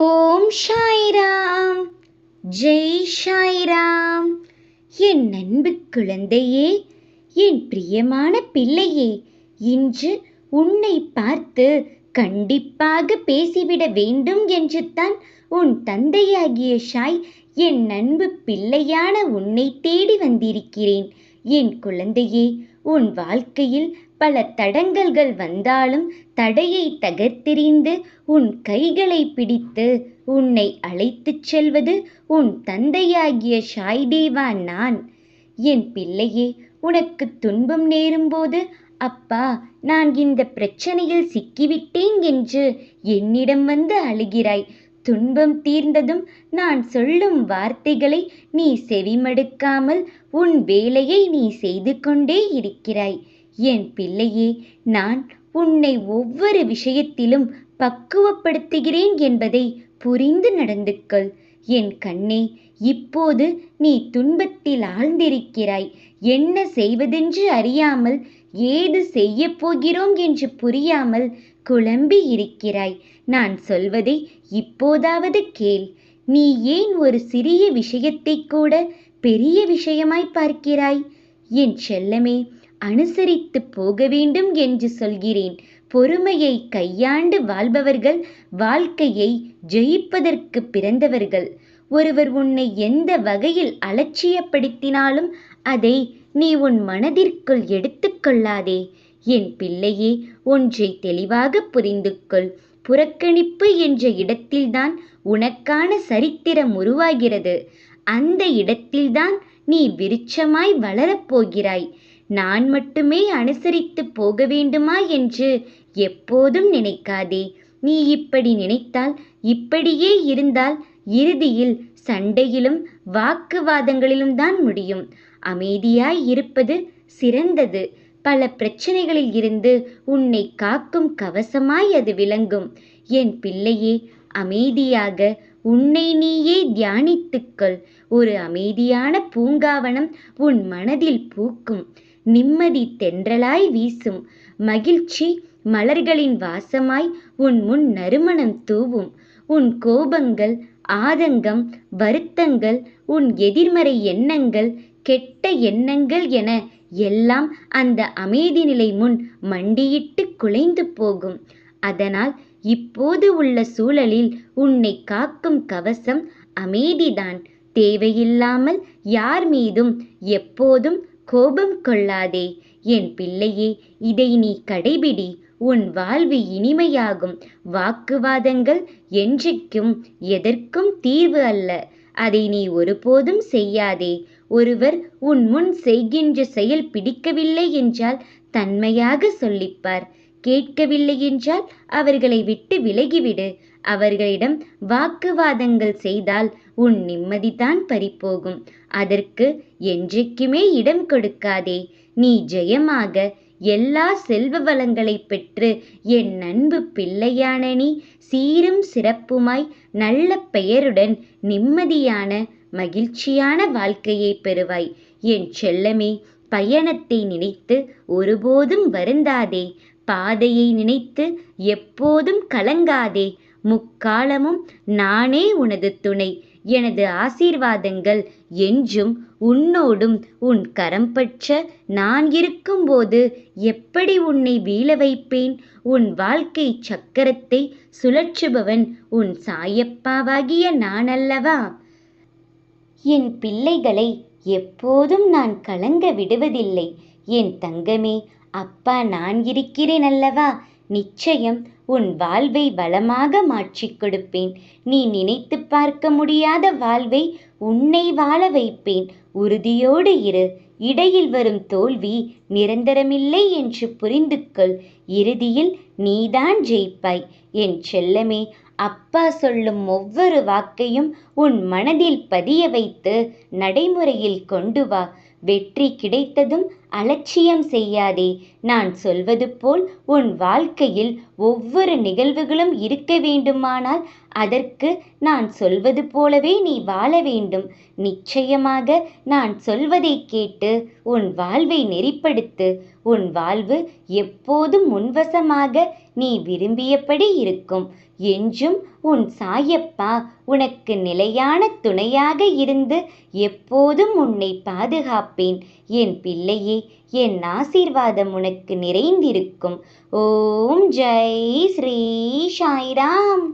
ஓம் சாய்ராம். ஜெய் ஷாயிராம் என் அன்பு குழந்தையே என் பிரியமான பிள்ளையே இன்று உன்னை பார்த்து கண்டிப்பாக பேசிவிட வேண்டும் என்று தான் உன் தந்தையாகிய ஷாய் என் அன்பு பிள்ளையான உன்னை தேடி வந்திருக்கிறேன். என் குழந்தையே உன் வாழ்க்கையில் பல தடங்கல்கள் வந்தாலும் தடையை தகர்த்தெறிந்து உன் கைகளை பிடித்து உன்னை அழைத்துச் செல்வது உன் தந்தையாகிய ஷாய்தேவா நான். என் பிள்ளையே உனக்கு துன்பம் நேரும்போது அப்பா நான் இந்த பிரச்சனையில் சிக்கிவிட்டேன் என்று என்னிடம் வந்து அழுகிறாய். துன்பம் தீர்ந்ததும் நான் சொல்லும் வார்த்தைகளை நீ செவிமடுக்காமல் உன் வேலையை நீ செய்து கொண்டே இருக்கிறாய். என் பிள்ளையே நான் உன்னை ஒவ்வொரு விஷயத்திலும் பக்குவப்படுத்துகிறேன் என்பதை புரிந்து நடந்துக்கள். என் கண்ணே இப்போது நீ துன்பத்தில் ஆழ்ந்திருக்கிறாய். என்ன செய்வதென்று அறியாமல் ஏது செய்யப் போகிறோம் என்று புரியாமல் குழம்பி இருக்கிறாய். நான் சொல்வதை இப்போதாவது கேள். நீ ஏன் ஒரு சிறிய விஷயத்தை கூட பெரிய விஷயமாய் பார்க்கிறாய்? என் செல்லமே அனுசரித்து போக வேண்டும் என்று சொல்கிறேன். பொறுமையை கையாண்டு வாழ்பவர்கள் வாழ்க்கையை ஜெயிப்பதற்கு பிறந்தவர்கள். ஒருவர் உன்னை எந்த வகையில் அலட்சியப்படுத்தினாலும் அதை நீ உன் மனதிற்குள் எடுத்துக்கொள்ளாதே என் பிள்ளையே ஒன்றை தெளிவாக புரிந்து கொள் புறக்கணிப்பு என்ற இடத்தில்தான் உனக்கான சரித்திரம் உருவாகிறது. அந்த இடத்தில்தான் நீ விருட்சமாய் வளரப்போகிறாய் நான் மட்டுமே அனுசரித்து போக வேண்டுமா என்று எப்போதும் நினைக்காதே. நீ இப்படி நினைத்தால் இப்படியே இருந்தால் இறுதியில் சண்டையிலும் வாக்குவாதங்களிலும் தான் முடியும். அமைதியாய் இருப்பது சிறந்தது. பல பிரச்சனைகளில் இருந்து உன்னை காக்கும் கவசமாய் அது விளங்கும். என் பிள்ளையே அமைதியாக உன்னை நீயே தியானித்துக்கொள் ஒரு அமைதியான பூங்காவனம் உன் மனதில் பூக்கும். நிம்மதி தென்றலாய் வீசும். மகிழ்ச்சி மலர்களின் வாசமாய் உன் முன் நறுமணம் தூவும். உன் கோபங்கள் ஆதங்கம் வருத்தங்கள் உன் எதிர்மறை எண்ணங்கள் கெட்ட எண்ணங்கள் என எல்லாம் அந்த அமைதி நிலை முன் மண்டியிட்டு குலைந்து போகும். அதனால் இப்போது உள்ள சூழலில் உன்னை காக்கும் கவசம் அமைதிதான். தேவையில்லாமல் யார் மீதும் எப்போதும் கோபம் கொள்ளாதே. என் பிள்ளையே இதை நீ கடைபிடி. உன் வாழ்வு இனிமையாகும். வாக்குவாதங்கள் என்றைக்கும் எதற்கும் தீர்வு அல்ல. அதை நீ ஒருபோதும் செய்யாதே. ஒருவர் உன் முன் செய்கின்ற செயல் பிடிக்கவில்லை என்றால் தன்மையாக சொல்லிப்பார். கேட்கவில்லை என்றால் அவர்களை விட்டு விலகிவிடு. அவர்களிடம் வாக்குவாதங்கள் செய்தால் உன் நிம்மதிதான் பறிப்போகும் அதற்கு என்றைக்குமே இடம் கொடுக்காதே. நீ ஜெயமாக எல்லா செல்வ வளங்களை பெற்று என் அன்பு பிள்ளையான நீ சீரும் சிறப்புமாய் நல்ல பெயருடன் நிம்மதியான மகிழ்ச்சியான வாழ்க்கையை பெறுவாய். என் செல்லமே பயணத்தை நினைத்து ஒருபோதும் வருந்தாதே. பாதையை நினைத்து எப்போதும் கலங்காதே. முக்காலமும் நானே உனது துணை. எனது ஆசீர்வாதங்கள் என்றும் உன்னோடும் உன் கரம் பற்ற நான் இருக்கும்போது எப்படி உன்னை வீழ வைப்பேன்? உன் வாழ்க்கை சக்கரத்தை சுழற்றுபவன் உன் சாயப்பாவாகிய நான் அல்லவா என் பிள்ளைகளை எப்போதும் நான் கலங்க விடுவதில்லை. என் தங்கமே அப்பா நான் இருக்கிறேன் அல்லவா? நிச்சயம் உன் வாழ்வை வளமாக மாற்றிக் கொடுப்பேன். நீ நினைத்து பார்க்க முடியாத வாழ்வை உன்னை வாழ வைப்பேன். உறுதியோடு இரு. இடையில் வரும் தோல்வி நிரந்தரமில்லை என்று புரிந்து கொள் இறுதியில் நீதான் ஜெயிப்பாய். என் செல்லமே அப்பா சொல்லும் ஒவ்வொரு வாக்கையும் உன் மனதில் பதிய வைத்து நடைமுறையில் கொண்டு வா. வெற்றி கிடைத்ததும் அலட்சியம் செய்யாதே. நான் சொல்வது போல் உன் வாழ்க்கையில் ஒவ்வொரு நிகழ்வுகளும் இருக்க வேண்டுமானால் அதற்கு நான் சொல்வது போலவே நீ வாழ வேண்டும். நிச்சயமாக நான் சொல்வதை கேட்டு உன் வாழ்வை நெறிப்படுத்து. உன் வாழ்வு எப்போதும் முன்வசமாக நீ விரும்பியபடி இருக்கும். என்றும் உன் சாயப்பா உனக்கு நிலையான துணையாக இருந்து எப்போதும் உன்னை பாதுகாப்பேன். என் பிள்ளையே என் ஆசீர்வாதம் உனக்கு நிறைந்திருக்கும். ஓம் ஜெய் ஸ்ரீ சாய்ராம்.